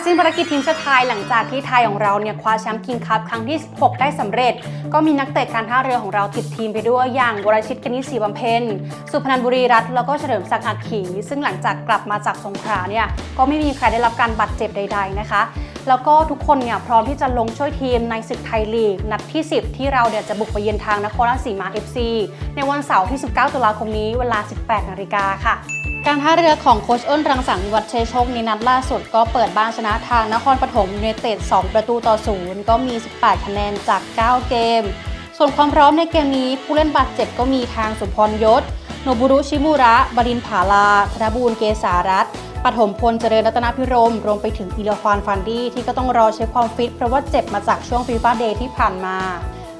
จสิ้นภารกิจทีมชาติไทยหลังจากที่ไทยของเราเนี่ยคว้าแชมป์คิงคัพครั้งที่16ได้สำเร็จ ก็มีนักเตะการท่าเรือของเราติดทีมไปด้วยอย่างวรชิตกนิษฐ์ศรีบำเพ็ญสุพนันบุรีรัตน์แล้วก็เฉลิมศักดิ์อักขี ซึ่งหลังจากกลับมาจากสงขลาเนี่ยก็ไม่มีใครได้รับการบาดเจ็บใด ๆนะคะ แล้วก็ทุกคนเนี่ยพร้อมที่จะลงช่วยทีมในศึกไทยลีก นัดที่ 10 ที่เราเนี่ยวจะบุกไปเยือนทางนครราชสีมา FC ในวันเสาร์ที่ 19 ตุลาคมนี้เวลา 18 นาฬิกาค่ะ การท่าเรือของโคชอ้นรังสรรค์วัดชัยโชคในนัดล่าสุดก็เปิดบ้านชนะทางนครปฐมยูไนเต็ด 2 ประตูต่อศูนย์ก็มี 18 คะแนนจาก 9 เกม ส่วนความพร้อมในเกมนี้ผู้เล่นบาดเจ็บก็มีทางสุพรยศ โนบุรุชิมุระ บดินผาลา ธนบูร์เกษารัตปฐมพลเจริญรัตนพิรม รวมไปถึงอิเลฟานฟันดี้ที่ก็ต้องรอเช็คความฟิตเพราะว่าเจ็บมาจากช่วงฟีฟ่าเดย์ที่ผ่านมา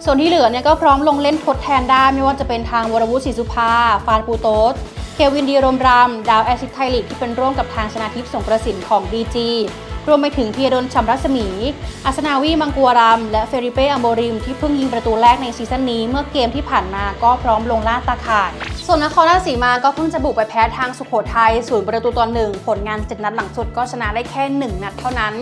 ส่วนที่เหลือเนี่ยก็พร้อมลงเล่นทดแทนได้ไม่ว่าจะเป็นทางวรวุฒิศรีสุภา ฟานปูโตส เควินดีรมรำดาวแอซิดไทลีกที่เป็นร่วมกับทางชนาทิพย์สงกระสินของ DG รวมไปถึงพียดนชัมรัศมี อัศนาวีมังกัวรำและเฟริเป้อัมโบริมที่เพิ่งยิงประตูแรกในซีซั่นนี้เมื่อเกมที่ผ่านมาก็พร้อมลงล่าตาข่าย ส่วนนครราชสีมาก็เพิ่งจะบุกไปแพ้ทางสุโขทัยศูนย์ประตูต่อหนึ่งผลงานเจ็ดนัดหลังสุดก็ชนะได้แค่หนึ่งนัดเท่านั้น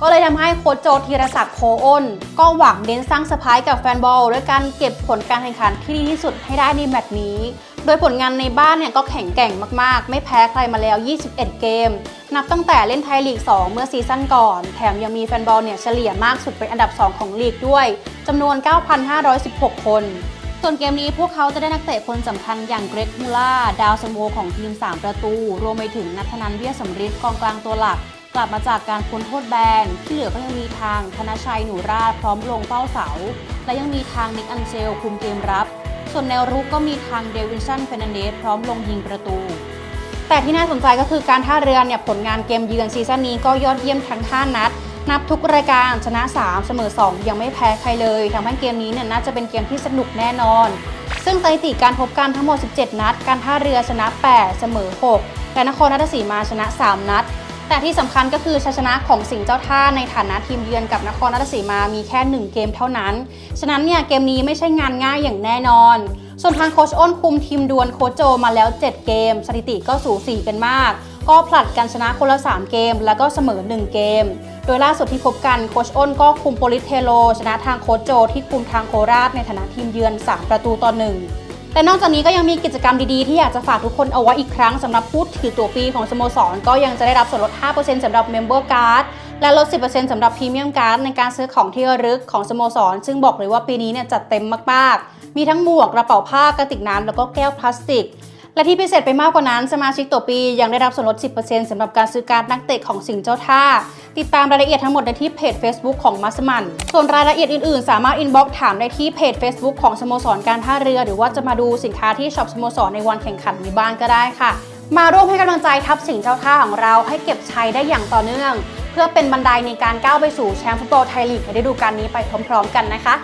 ก็เลยทำให้โค้ชโจธีรศักดิ์โคอ้น ก็หวังเน้นสร้างสปายกับแฟนบอลด้วยการเก็บผลการแข่งขันที่ดีที่สุดให้ได้ในแมตช์นี้ โดยผลงานในบ้านเนี่ยก็แข็งแกร่งมากๆ ไม่แพ้ใครมาแล้ว 21 เกม นับตั้งแต่เล่นไทยลีก 2 เมื่อซีซั่นก่อน แถมยังมีแฟนบอลเนี่ยเฉลี่ยมากสุดเป็นอันดับ 2 ของลีกด้วยจำนวน 9,516 คนส่วนเกมนี้พวกเขาจะได้นักเตะคนสำคัญอย่างเกรกมูล่า ดาวสโมของทีม 3 ประตู รวมไปถึงนัทนันเวียสมฤทธิ์กองกลางตัวหลัก กลับมาจากการพ้นโทษแบน ที่เหลือก็ยังมีทางธนชัยหนูราชพร้อมลงเป้าเสา และยังมีทางนิกอันเซลคุมเกมรับ ส่วนแนวรุกก็มีทางเดวินสันเฟนันเดสพร้อมลงยิงประตู แต่ที่น่าสนใจก็คือการท่าเรือเนี่ยผลงานเกมเยือนซีซั่นนี้ก็ยอดเยี่ยมทั้ง5นัด นับทุกรายการชนะ 3 เสมอ 2 ยังไม่แพ้ใครเลยทำให้เกมนี้เนี่ยน่าจะเป็นเกมที่สนุกแน่นอน ซึ่งสถิติการพบกันทั้งหมด 17 นัด การท่าเรือชนะ 8 เสมอ 6 และนครราชสีมาชนะ 3 นัด แต่ที่สำคัญก็คือชัยชนะของสิงห์เจ้าท่าในฐานะทีมเยือนกับนครราชสีมามีแค่ 1 เกมเท่านั้น ฉะนั้นเนี่ยเกมนี้ไม่ใช่งานง่ายอย่างแน่นอน ส่วนทางโคชอ้นคุมทีมดวลโคชโจมาแล้ว 7 เกม สถิติก็สูสีกันมาก ก็ผลัดกันชนะคนละ 3 เกม แล้วก็เสมอ 1 เกม โดยล่าสุดที่พบกันโคชอ้นก็คุมโปลิสเทโล ชนะทางโคชโจที่คุมทางโคราชในฐานะทีมเยือน 3 ประตูต่อ1 แต่นอกจากนี้ก็ยังมีกิจกรรมดีๆ ที่อยากจะฝากทุกคนเอาไว้อีกครั้งสำหรับผู้ถือตัวฟรีของสโมสร ก็ยังจะได้รับส่วนลด 5%สำหรับ Member Card และลด 10%สำหรับ Premium Card ในการซื้อของที่ระลึกของสโมสร ซึ่งบอกเลยว่าปีนี้เนี่ยจัดเต็มมากๆ มีทั้งหมวกกระเป๋าผ้ากระติกน้ำแล้วก็แก้วพลาสติก และที่พิเศษไปมากกว่านั้น สมาชิกตัวปียังได้รับส่วนลด 10%สำหรับการซื้อการนักเตะของสิงห์เจ้าท่า ติดตามรายละเอียดทั้งหมดได้ที่เพจ Facebook ของมัสมัน ส่วนรายละเอียดอื่นๆ สามารถอินบ็อกถามได้ที่เพจ Facebook ของสโมสรการท่าเรือ หรือว่าจะมาดูสินค้าที่ช็อปสโมสรในวันแข่งขันในบ้านก็ได้ค่ะ มาร่วมให้กำลังใจทัพสิงห์เจ้าท่าของเราให้เก็บชัยได้อย่างต่อเนื่อง เพื่อเป็นบันไดในการก้าวไปสู่แชมป์ฟุตบอลไทยลีกในฤดูกาลนี้ไปพร้อม ๆ กันนะคะ